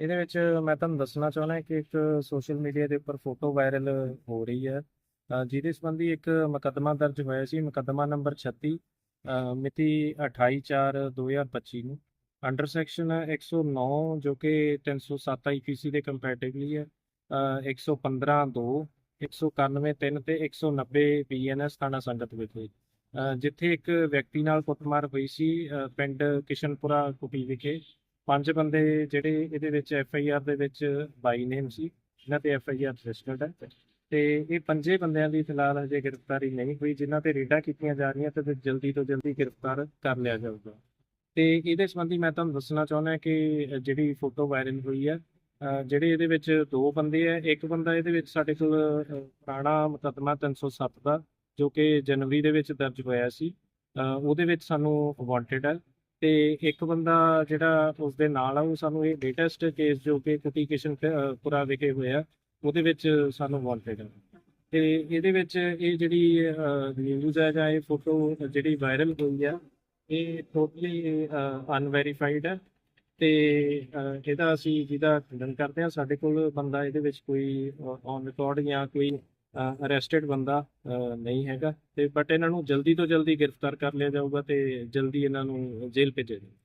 ਇਹਦੇ ਵਿੱਚ ਮੈਂ ਤੁਹਾਨੂੰ ਦੱਸਣਾ ਚਾਹੁੰਦਾ ਕਿ ਇੱਕ ਸੋਸ਼ਲ ਮੀਡੀਆ ਦੇ ਉੱਪਰ ਫੋਟੋ ਵਾਇਰਲ ਹੋ ਰਹੀ ਹੈ। ਜਿਹਦੇ ਸੰਬੰਧੀ ਇੱਕ ਮੁਕੱਦਮਾ ਦਰਜ ਹੋਇਆ ਸੀ ਮੁਕੱਦਮਾ ਨੰਬਰ 36 ਅ, ਮਿਤੀ 28/4/2025 ਨੂੰ। ਅੰਡਰ ਸੈਕਸ਼ਨ 109 ਜੋ ਕਿ 307 ਆਈਪੀਸੀ ਦੇ ਕੰਪੈਟੀਬਲੀ ਹੈ ਅ, 115 2 191 3 ਤੇ 190 ਬੀਐਨਐਸ ਥਾਣਾ ਸੰਗਤ ਵਿਖੇ। ਜਿੱਥੇ ਇੱਕ ਵਿਅਕਤੀ ਨਾਲ ਕੁੱਟਮਾਰ ਹੋਈ ਸੀ ਪਿੰਡ ਕਿਸ਼ਨਪੁਰਾ ਕੁਟੀ ਵਿਖੇ। ਪੰਜ ਬੰਦੇ ਜਿਹੜੇ ਇਹਦੇ ਵਿੱਚ ਐਫ ਆਈ ਆਰ ਦੇ ਵਿੱਚ ਬਾਈ ਨੇਮ ਸੀ ਇਹਨਾਂ ਤੇ ਐਫ ਆਈ ਆਰ ਰਜਿਸਟਰਡ ਹੈ ਤੇ ਇਹ ਪੰਜੇ ਬੰਦਿਆਂ ਦੀ ਫਿਲਹਾਲ ਹਜੇ ਗ੍ਰਿਫਤਾਰੀ ਨਹੀਂ ਹੋਈ, ਜਿਨ੍ਹਾਂ ਤੇ ਰੇਡਾਂ ਕੀਤੀਆਂ ਜਾ ਰਹੀਆਂ ਤੇ ਜਲਦੀ ਤੋਂ ਜਲਦੀ ਗ੍ਰਿਫਤਾਰ ਕਰ ਲਿਆ ਜਾਊਗਾ। ਤੇ ਇਹਦੇ ਸੰਬੰਧੀ ਮੈਂ ਤੁਹਾਨੂੰ ਦੱਸਣਾ ਚਾਹੁੰਦਾ ਕਿ ਜਿਹੜੀ ਫੋਟੋ ਵਾਇਰਲ ਹੋਈ ਹੈ ਜਿਹੜੇ ਇਹਦੇ ਵਿੱਚ ਦੋ ਬੰਦੇ ਆ ਇੱਕ ਬੰਦਾ ਇਹਦੇ ਵਿੱਚ ਸਾਡੇ ਕੋਲ ਪੁਰਾਣਾ ਮੁਕੱਦਮਾ 307 ਦਾ, ਜੋ ਕਿ ਜਨਵਰੀ ਦੇ ਵਿੱਚ ਦਰਜ ਹੋਇਆ ਸੀ ਉਹਦੇ ਵਿੱਚ ਸਾਨੂੰ ਵਾਂਟਡ ਹੈ। ਤੇ ਇੱਕ ਬੰਦਾ ਜਿਹੜਾ ਉਸ ਦੇ ਨਾਲ ਆ, ਉਹ ਸਾਨੂੰ ਇਹ ਲੇਟੈਸਟ ਕੇਸ ਜੋ ਕਿ ਕੁਟੀਕੇਸ਼ਨ ਪੁਰਾ ਵਿਖੇ ਹੋਇਆ, ਉਹਦੇ ਵਿੱਚ ਸਾਨੂੰ ਵਾਂਟਡ ਹੈ ਤੇ ਇਹਦੇ ਵਿੱਚ ਇਹ ਜਿਹੜੀ ਨਿਊਜ਼ ਹੈ ਜਾਂ ਇਹ ਫੋਟੋ ਜਿਹੜੀ ਵਾਇਰਲ ਹੋਈ ਆ, ਇਹ ਟੋਟਲੀ ਅਨਵੈਰੀਫਾਈਡ ਹੈ ਤੇ ਇਹਦਾ ਅਸੀਂ ਜਿਹਦਾ ਖੰਡਨ ਕਰਦੇ ਹਾਂ ਸਾਡੇ ਕੋਲ ਬੰਦਾ ਇਹਦੇ ਵਿੱਚ ਕੋਈ ਔਨ ਰਿਕਾਰਡ ਜਾਂ ਕੋਈ ਅਰੈਸਟਡ ਬੰਦਾ ਅ, ਨਹੀਂ ਹੈਗਾ। ਤੇ ਬਟ ਇਹਨਾਂ ਨੂੰ ਜਲਦੀ ਤੋਂ ਜਲਦੀ ਗ੍ਰਿਫਤਾਰ ਕਰ ਲਿਆ ਜਾਊਗਾ ਤੇ ਜਲਦੀ ਇਹਨਾਂ ਨੂੰ ਜੇਲ੍ਹ ਭੇਜਿਆ ਜਾਊਗਾ।